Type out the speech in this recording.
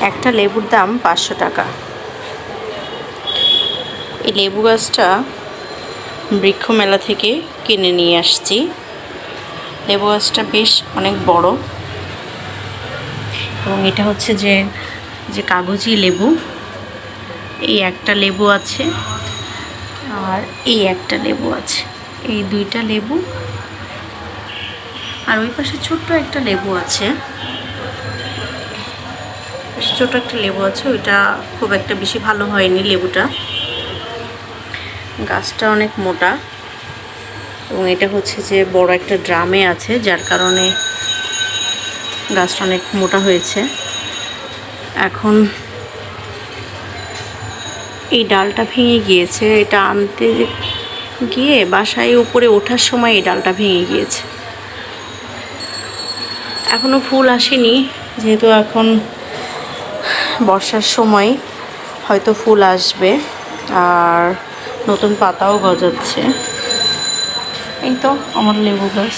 একটা লেবুর দাম পাঁচশো টাকা। এই লেবু গাছটা বৃক্ষ মেলা থেকে কিনে নিয়ে আসছি। লেবু গাছটা বেশ অনেক বড়। এবং এটা হচ্ছে যে যে কাগজি লেবু। এই একটা লেবু আছে আর এই একটা লেবু আছে। এই দুইটা লেবু। আর ওই পাশে ছোট্ট একটা লেবু আছে। ছোট একটা লেবু আছে, ওইটা খুব একটা বেশি ভালো হয়নি লেবুটা। গাছটা অনেক মোটা এবং এটা হচ্ছে যে বড় একটা ড্রামে আছে, যার কারণে গাছটা অনেক মোটা হয়েছে। এখন এই ডালটা ভেঙে গিয়েছে, এটা আনতে গিয়ে বাসায় উপরে ওঠার সময় এই ডালটা ভেঙে গিয়েছে। এখনও ফুল আসেনি, যেহেতু এখন বর্ষার সময় হয়তো ফুল আসবে আর নতুন পাতাও গজাচ্ছে। এই তো আমার লেবু গাছ।